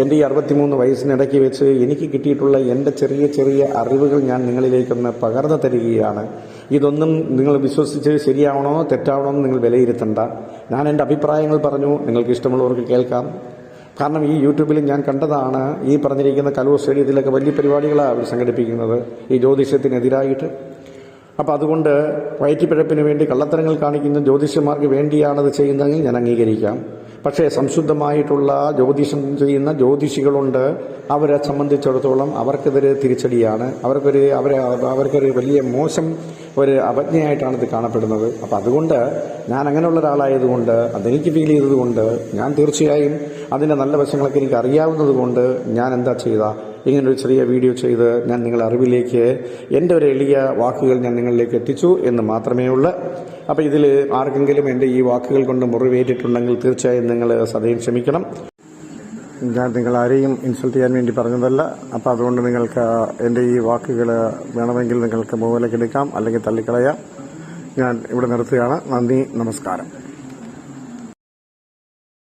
എന്റെ ഈ അറുപത്തിമൂന്ന് വയസ്സിനിടയ്ക്ക് വെച്ച് എനിക്ക് കിട്ടിയിട്ടുള്ള എന്റെ ചെറിയ ചെറിയ അറിവുകൾ ഞാൻ നിങ്ങളിലേക്കൊന്ന് പകർന്നു തരികയാണ്. ഇതൊന്നും നിങ്ങൾ വിശ്വസിച്ച് ശരിയാവണോ തെറ്റാവണോ നിങ്ങൾ വിലയിരുത്തണ്ട. ഞാൻ എന്റെ അഭിപ്രായങ്ങൾ പറഞ്ഞു നിങ്ങൾക്ക് ഇഷ്ടമുള്ളവർക്ക് കേൾക്കാം. കാരണം ഈ യൂട്യൂബിൽ ഞാൻ കണ്ടതാണ് ഈ പറഞ്ഞിരിക്കുന്ന കലൂർ സ്റ്റേഡിയത്തിലൊക്കെ വലിയ പരിപാടികളാണ് അവർ സംഘടിപ്പിക്കുന്നത് ഈ ജ്യോതിഷത്തിനെതിരായിട്ട്. അപ്പോൾ അതുകൊണ്ട് വയറ്റിപ്പിഴപ്പിന് വേണ്ടി കള്ളത്തരങ്ങൾ കാണിക്കുന്ന ജ്യോതിഷന്മാർക്ക് വേണ്ടിയാണത് ചെയ്യുന്നതെങ്കിൽ ഞാൻ അംഗീകരിക്കാം. പക്ഷേ സംശുദ്ധമായിട്ടുള്ള ജ്യോതിഷം ചെയ്യുന്ന ജ്യോതിഷികളുണ്ട്. അവരെ സംബന്ധിച്ചിടത്തോളം അവർക്കെതിരെ തിരിച്ചടിയാണ്. അവർക്കൊരു അവരെ അവർക്കൊരു വലിയ മോശം ഒരു അവജ്ഞയായിട്ടാണ് ഇത് കാണപ്പെടുന്നത്. അപ്പോൾ അതുകൊണ്ട് ഞാൻ അങ്ങനെയുള്ള ഒരാളായതുകൊണ്ട് അതെനിക്ക് ഫീൽ ചെയ്തതുകൊണ്ട് ഞാൻ തീർച്ചയായും അതിന്റെ നല്ല വശങ്ങളൊക്കെ എനിക്ക് അറിയാവുന്നതുകൊണ്ട് ഞാൻ എന്താ ചെയ്ത? ഇങ്ങനൊരു ചെറിയ വീഡിയോ ചെയ്ത് ഞാൻ നിങ്ങളുടെ അറിവിലേക്ക് എന്റെ ഒരു എളിയ വാക്കുകൾ ഞാൻ നിങ്ങളിലേക്ക് എത്തിച്ചു എന്ന് മാത്രമേ ഉള്ളൂ. അപ്പോൾ ഇതിൽ ആർക്കെങ്കിലും എന്റെ ഈ വാക്കുകൾ കൊണ്ട് മുറിവേറ്റിട്ടുണ്ടെങ്കിൽ തീർച്ചയായും നിങ്ങൾ സദയം ക്ഷമിക്കണം. ഞാൻ നിങ്ങൾ ആരെയും ഇൻസൾട്ട് ചെയ്യാൻ വേണ്ടി പറഞ്ഞതല്ല. അപ്പോൾ അതുകൊണ്ട് നിങ്ങൾക്ക് എന്റെ ഈ വാക്കുകൾ വേണമെങ്കിൽ നിങ്ങൾക്ക് മുകളിലേക്ക് എടുക്കാം അല്ലെങ്കിൽ തള്ളിക്കളയാം. ഞാൻ ഇവിടെ നിർത്തുകയാണ്. നന്ദി നമസ്കാരം.